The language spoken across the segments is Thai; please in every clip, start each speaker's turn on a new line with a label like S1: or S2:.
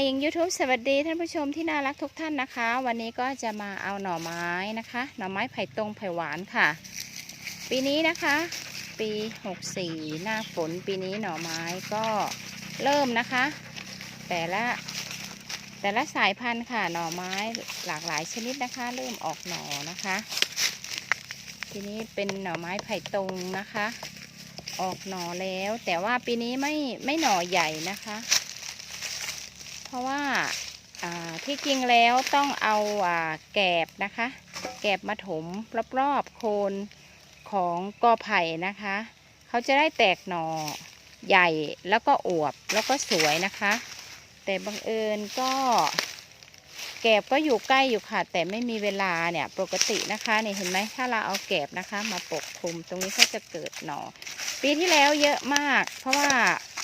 S1: อายิง YouTube สวัสดีท่านผู้ชมที่น่ารักทุกท่านนะคะ วันนี้ก็จะมาเอาหน่อไม้นะคะ หน่อไม้ไผ่ตรงไผ่หวานค่ะ ปีนี้นะคะ ปี 64 หน้าฝนปีนี้หน่อไม้ก็เริ่มนะคะ แต่ละแต่ละสายพันธุ์ค่ะหน่อไม้หลากหลายชนิดนะคะ เริ่มออกหน่อนะคะ ทีนี้เป็นหน่อไม้ไผ่ตรงนะคะ ออกหน่อแล้ว แต่ว่าปีนี้ไม่ไม่หน่อใหญ่นะคะ เพราะว่าที่จริงแล้วต้องเอาอ่าแกบนะคะ แกบมาถมรอบๆโคนของกอไผ่นะคะ เขาจะได้แตกหน่อใหญ่แล้วก็อวบแล้วก็สวยนะคะ แต่บังเอิญก็ แกบก็อยู่ใกล้อยู่ค่ะ แต่ไม่มีเวลาเนี่ยปกตินะคะเนี่ยเห็นไหมถ้าเราเอาแกบนะคะ มาปกคลุมตรงนี้ก็จะเกิดหน่อ ปีที่แล้วเยอะมาก เพราะว่า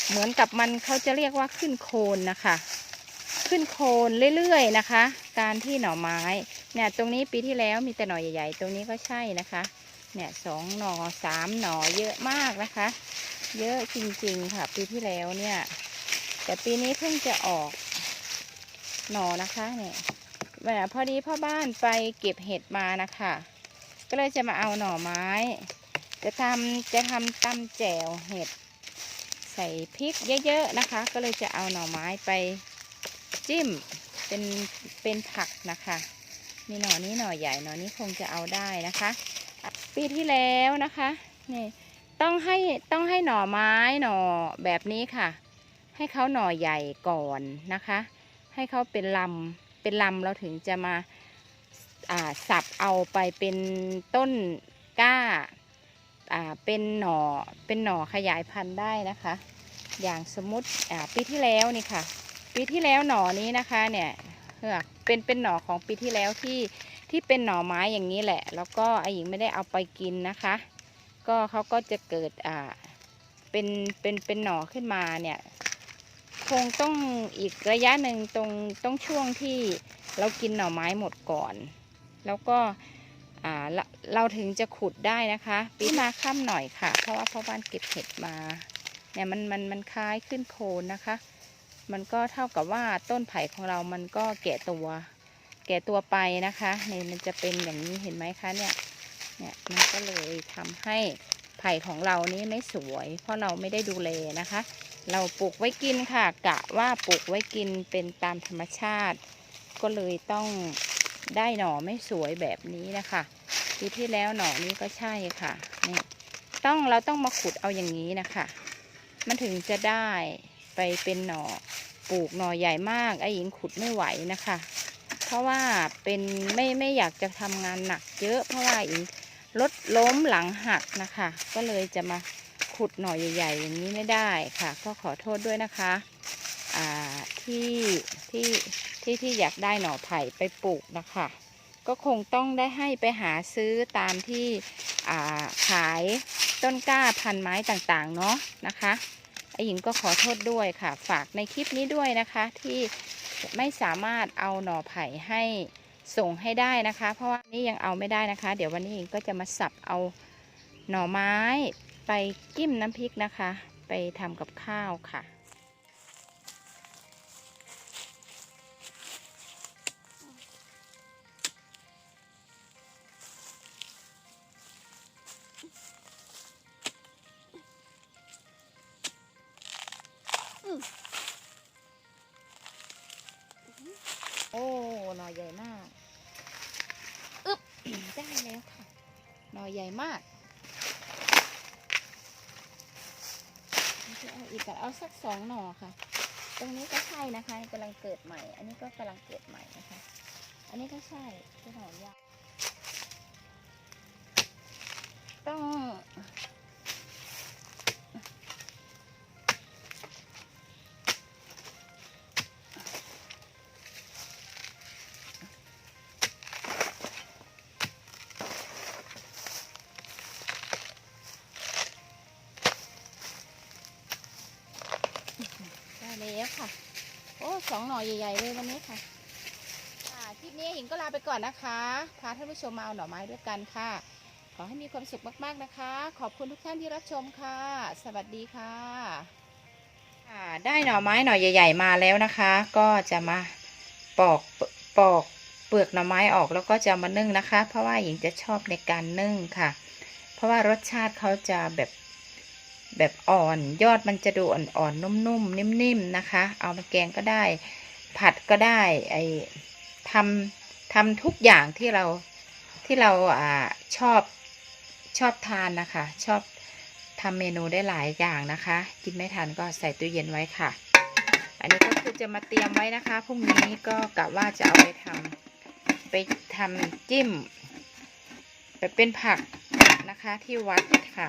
S1: เหมือนกับมันเขาจะเรียกว่าขึ้นโคนนะคะ ขึ้นโคนเรื่อยๆนะคะ การที่หน่อไม้เนี่ยตรงนี้ปีที่แล้วมีแต่หน่อใหญ่ ๆ ตรงนี้ก็ใช่นะคะเนี่ยสองหน่อสามหน่อเยอะมากนะคะ เยอะจริงๆค่ะ ปีที่แล้วเนี่ยแต่ปีนี้เพิ่งจะออกหน่อนะคะเนี่ยแหมพอดีพ่อบ้านไปเก็บเห็ดมานะคะ ก็เลยจะมาเอาหน่อไม้ จะทำจะทำตำแจ่วเห็ด ใส่พริกเยอะๆนะคะ ก็เลยจะเอาหน่อไม้ไป จิ้มเป็นเป็นผักนะคะ มีหน่อนี้หน่อใหญ่หน่อนี้คงจะเอาได้นะคะ ปีที่แล้วนะคะนี่ต้องให้ต้องให้หน่อไม้หน่อแบบนี้ค่ะ ให้เขาหน่อใหญ่ก่อนนะคะ ให้เขาเป็นลำเป็นลำเราถึงจะมาสับเอาไปเป็นต้นก้าาเป็นหน่อเป็นหน่อขยายพันธุ์ได้นะคะ อย่างสมมติปีที่แล้วนี่ค่ะ ปีที่แล้วหน่อนี้นะคะเนี่ยเหือกเป็นเป็นหน่อของปีที่แล้วที่ที่เป็นหน่อไม้อย่างนี้แหละ แล้วก็ไอหญิงไม่ได้เอาไปกินนะคะ ก็เขาก็จะเกิดอ่าเป็นเป็นเป็นหน่อขึ้นมาเนี่ยคงต้องอีกระยะหนึ่งตรงต้องช่วงที่เรากินหน่อไม้หมดก่อน แล้วก็อ่าเราเราถึงจะขุดได้นะคะ ปีมาค่ำหน่อยค่ะ เพราะว่าพ่อบ้านเก็บเห็ดมาเนี่ยมันมันมันคล้ายขึ้นโคนนะคะ มันก็เท่ากับว่าต้นไผ่ของเรามันก็แก่ตัว แก่ตัวไปนะคะเนี่ยมันจะเป็นอย่างนี้เห็นไหมคะเนี่ย เนี่ยมันก็เลยทำให้ไผ่ของเรานี้ไม่สวย เพราะเราไม่ได้ดูแลนะคะ เราปลูกไว้กินค่ะ กะว่าปลูกไว้กินเป็นตามธรรมชาติ ก็เลยต้องได้หน่อไม่สวยแบบนี้นะคะปีที่แล้วหน่อนี้ก็ใช่ค่ะนี่ต้องเราต้องมาขุดเอาอย่างนี้นะคะ มันถึงจะได้ ไปเป็นหน่อปลูกหน่อใหญ่มากไอหญิงขุดไม่ไหวนะคะ เพราะว่าเป็นไม่ไม่อยากจะทำงานหนักเยอะ เพราะว่าหญิงรถล้มหลังหักนะคะ ก็เลยจะมาขุดหน่อใหญ่ ๆ อย่างนี้ไม่ได้ค่ะ ก็ขอโทษด้วยนะคะที่ที่ที่ที่อยากได้หน่อไผ่ไปปลูกนะคะ ก็คงต้องได้ให้ไปหาซื้อตามที่ขายต้นกล้าพันไม้ต่างๆเนาะนะคะ ไอหญิงก็ขอโทษด้วยค่ะ ฝากในคลิปนี้ด้วยนะคะ ที่ไม่สามารถเอาหน่อไผ่ให้ส่งให้ได้นะคะ เพราะว่านี่ยังเอาไม่ได้นะคะ เดี๋ยววันนี้หญิงก็จะมาสับเอาหน่อไม้ ไปกิ้มน้ำพริกนะคะ ไปทำกับข้าวค่ะ โอ้หน่อใหญ่มากอึ๊บได้แล้วค่ะ หน่อใหญ่มากจะเอาอีกอะเอาสักสองหน่อค่ะ ตรงนี้ก็ใช่นะคะกำลังเกิดใหม่ อันนี้ก็กำลังเกิดใหม่นะคะ อันนี้ก็ใช่ที่หน่อยาว อ้สองหน่อใหญ่ๆเลยวันนี้ค่ะค่ะคลิปนี้หญิงก็ลาไปก่อนนะคะ พาท่านผู้ชมมาเอาหน่อไม้ด้วยกันค่ะ ขอให้มีความสุขมากๆนะคะ ขอบคุณทุกท่านที่รับชมค่ะ สวัสดีค่ะค่ะได้หน่อไม้หน่อใหญ่ ๆ มาแล้วนะคะ ก็จะมาปอกปอกเปลือกหน่อไม้ออกแล้วก็จะมานึ่งนะคะ เพราะว่าหญิงจะชอบในการนึ่งค่ะ เพราะว่ารสชาติเขาจะแบบ แบบอ่อน ยอดมันจะดูอ่อนๆนุ่มๆนิ่มๆนะคะ เอามาแกงก็ได้ ผัดก็ได้ไอทำทำทุกอย่างที่เราที่เราอ่าชอบชอบทานนะคะ ชอบทำเมนูได้หลายอย่างนะคะ กินไม่ทันก็ใส่ตู้เย็นไว้ค่ะ อันนี้ก็คือจะมาเตรียมไว้นะคะพรุ่งนี้ก็กะว่าจะเอาไปทำไปทำจิ้ม ไปเป็นผักนะคะที่วัดค่ะ